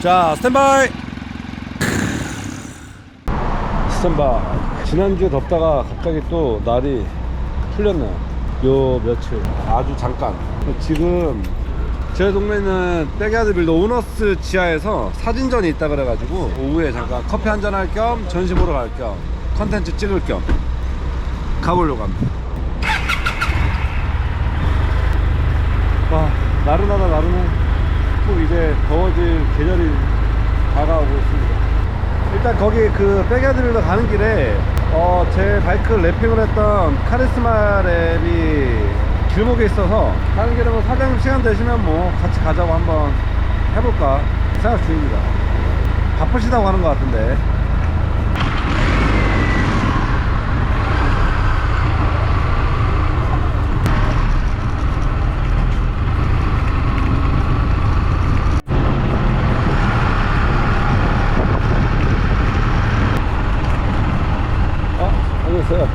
자 스탠바이. 스탠바이. 지난주에 덥다가 갑자기 또 날이 풀렸네요. 요 며칠. 아주 잠깐. 지금 제 동네는 백야드빌더 오너스 지하에서 사진전이 있다 그래가지고 오후에 잠깐 커피 한잔 할 겸 전시 보러 갈 겸 컨텐츠 찍을 겸 가보려고 합니다. 와 나른하다 나른해 꼭 이제 더워질 계절이 다가오고 있습니다. 일단 거기 그 백야드빌더 가는 길에 어, 제 바이크 랩핑을 했던 카리스마 랩이 길목에 있어서 가는 길에 뭐 사장님 시간 되시면 뭐 같이 가자고 한번 해볼까 생각 중입니다. 바쁘시다고 하는 것 같은데 어? 안녕하세요.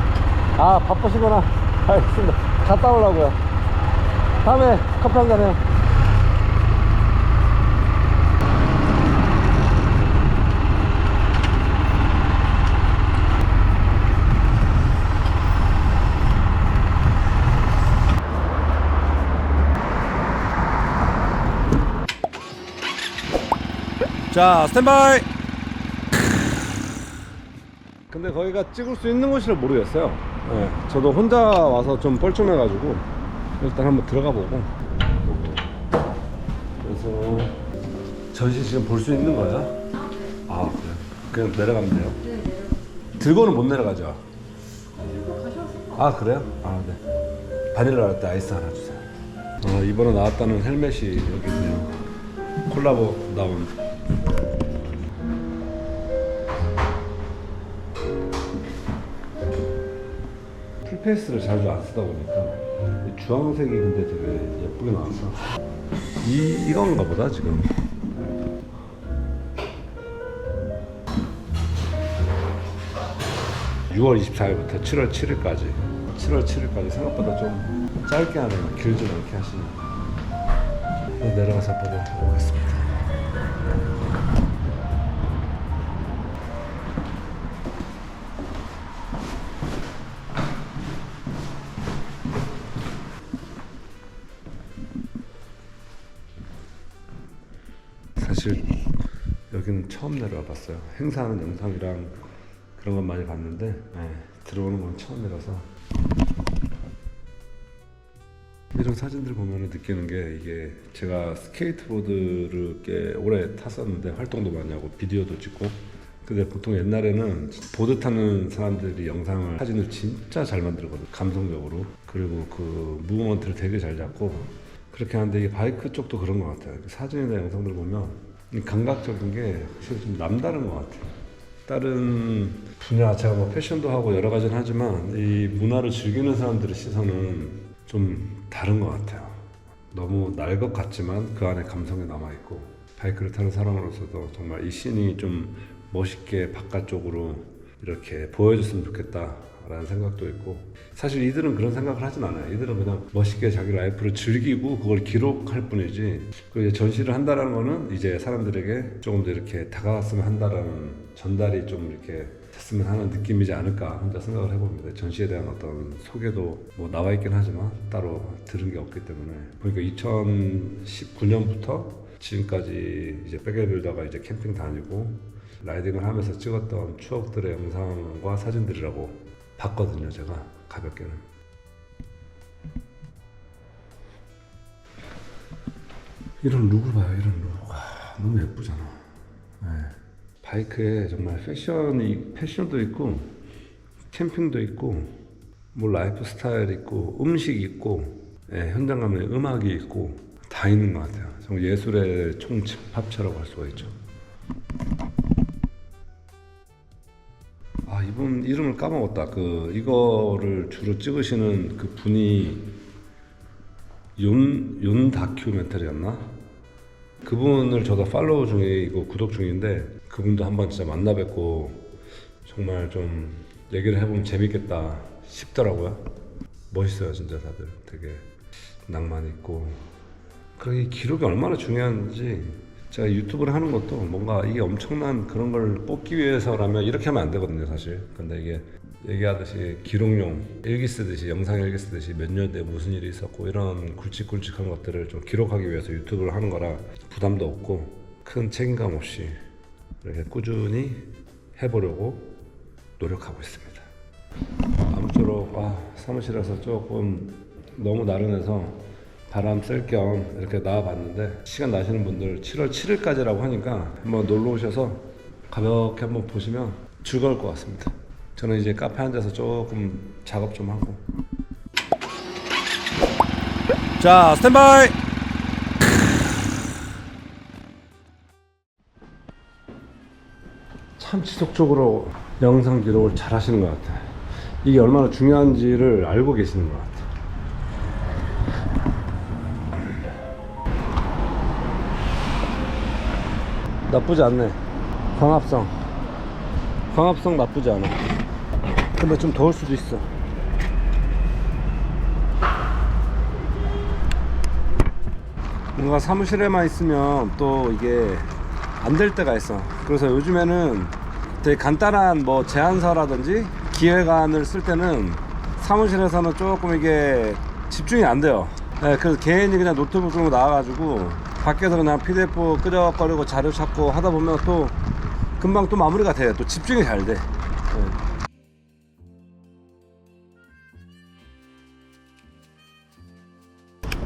아, 바쁘시구나. 알겠습니다. 갔다 오려고요. 다음에 커피 한잔 해요. 자, 스탠바이! 근데 거기가 찍을 수 있는 곳을 모르겠어요. 네, 저도 혼자 와서 좀 뻘쭘해가지고 일단 한번 들어가 보고. 그래서 전시 지금 볼 수 있는 거야? 아 그래. 그냥 내려가면 돼요. 들고는 못 내려가죠. 아 그래요? 아 네. 바닐라 라떼 아이스 하나 주세요. 어, 이번에 나왔다는 헬멧이 여기 있네요. 콜라보 나온. 풀페이스를 자주 안 쓰다 보니까 이 주황색이 근데 되게 예쁘게 나왔어. 이 이건가 보다 지금. (6월 24일부터 7월 7일까지) (7월 7일까지) 생각보다 좀 짧게 하네요 길지 않게 하시네 내려가서 보고 오겠습니다 사실 여기는 처음 내려와 봤어요. 행사하는 영상이랑 그런 건 많이 봤는데 네, 들어오는 건 처음이라서. 이런 사진들 보면 느끼는 게 이게 제가 스케이트보드를 꽤 오래 탔었는데 활동도 많이 하고 비디오도 찍고. 근데 보통 옛날에는 보드 타는 사람들이 영상을 사진을 진짜 잘 만들거든 감성적으로. 그리고 그 무브먼트를 되게 잘 잡고. 그렇게 하는데 이게 바이크 쪽도 그런 것 같아요. 사진이나 영상들 보면 이 감각적인 게 확실히 좀 남다른 것 같아요. 다른 분야 제가 뭐 패션도 하고 여러 가지는 하지만 이 문화를 즐기는 사람들의 시선은 좀 다른 것 같아요. 너무 날 것 같지만 그 안에 감성이 남아 있고 바이크를 타는 사람으로서도 정말 이 씬이 좀 멋있게 바깥쪽으로 이렇게 보여줬으면 좋겠다 라는 생각도 있고 사실 이들은 그런 생각을 하진 않아요 이들은 그냥 멋있게 자기 라이프를 즐기고 그걸 기록할 뿐이지 그 전시를 한다라는 거는 이제 사람들에게 조금 더 이렇게 다가갔으면 한다라는 전달이 좀 이렇게 됐으면 하는 느낌이지 않을까 혼자 생각을 해봅니다. 전시에 대한 어떤 소개도 뭐 나와 있긴 하지만 따로 들은 게 없기 때문에 보니까 2019년부터 지금까지 이제 백엘빌더가 이제 캠핑 다니고 라이딩을 하면서 찍었던 추억들의 영상과 사진들이라고 봤거든요. 제가 가볍게는. 이런 룩을 봐요. 이런 룩. 와, 너무 예쁘잖아. 네. 바이크에 정말 패션이 패션도 있고 캠핑도 있고 뭐 라이프 스타일 있고 음식 있고 예, 현장 가면 음악이 있고 다 있는 것 같아요. 정말 예술의 총집합체라고 할 수가 있죠. 이분 이름을 까먹었다. 그 이거를 주로 찍으시는 그 분이 윤, 윤 다큐멘터리였나? 그분을 저도 팔로우 중이고 구독 중인데 그분도 한번 진짜 만나 뵙고 정말 좀 얘기를 해보면 재밌겠다 싶더라고요. 멋있어요 진짜 다들 되게 낭만 있고 그이 기록이 얼마나 중요한지 제가 유튜브를 하는 것도 뭔가 이게 엄청난 그런 걸 뽑기 위해서라면 이렇게 하면 안 되거든요, 사실. 근데 이게 얘기하듯이 기록용 일기 쓰듯이 영상 일기 쓰듯이 몇 년대 무슨 일이 있었고 이런 굵직굵직한 것들을 좀 기록하기 위해서 유튜브를 하는 거라 부담도 없고 큰 책임감 없이 이렇게 꾸준히 해보려고 노력하고 있습니다. 아무쪼록 아, 사무실에서 조금 너무 나른해서 바람 쐴 겸 이렇게 나와봤는데 시간 나시는 분들 7월 7일까지라고 하니까 한번 놀러 오셔서 가볍게 한번 보시면 즐거울 것 같습니다. 저는 이제 카페 앉아서 조금 작업 좀 하고 자 스탠바이 참 지속적으로 영상 기록을 잘 하시는 것 같아요. 이게 얼마나 중요한지를 알고 계시는 것 같아요. 나쁘지 않네. 광합성. 광합성 나쁘지 않아. 근데 좀 더울 수도 있어. 뭔가 사무실에만 있으면 또 이게 안 될 때가 있어. 그래서 요즘에는 되게 간단한 뭐 제안서라든지 기획안을 쓸 때는 사무실에서는 조금 이게 집중이 안 돼요. 네, 그래서 개인이 그냥 노트북 들고 나와가지고 밖에서 그냥 PDF 끄적거리고 자료 찾고 하다 보면 또 금방 또 마무리가 돼. 또 집중이 잘 돼. 네.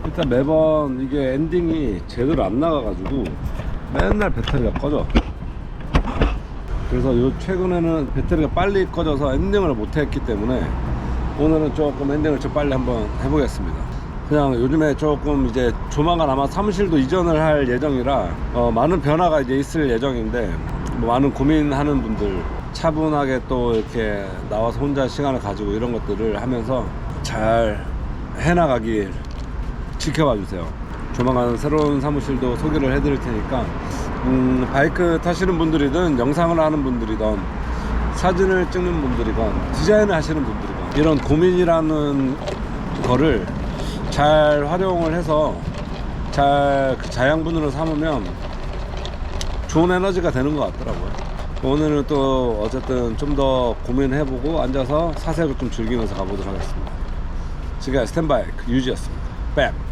일단 매번 이게 엔딩이 제대로 안 나가가지고 맨날 배터리가 꺼져. 그래서 요 최근에는 배터리가 빨리 꺼져서 엔딩을 못 했기 때문에 오늘은 조금 엔딩을 좀 빨리 한번 해보겠습니다. 그냥 요즘에 조금 이제 조만간 아마 사무실도 이전을 할 예정이라 어, 많은 변화가 이제 있을 예정인데 뭐 많은 고민하는 분들 차분하게 또 이렇게 나와서 혼자 시간을 가지고 이런 것들을 하면서 잘 해나가길 지켜봐 주세요. 조만간 새로운 사무실도 소개를 해드릴 테니까 음, 바이크 타시는 분들이든 영상을 하는 분들이든 사진을 찍는 분들이건 디자인을 하시는 분들이건 이런 고민이라는 거를 잘 활용을 해서 잘그 자양분으로 삼으면 좋은 에너지가 되는 것 같더라고요. 오늘은 또 어쨌든 좀 더 고민해보고 앉아서 사색을 좀 즐기면서 가보도록 하겠습니다. 지금 스탠바이 유지였습니다. 뺨!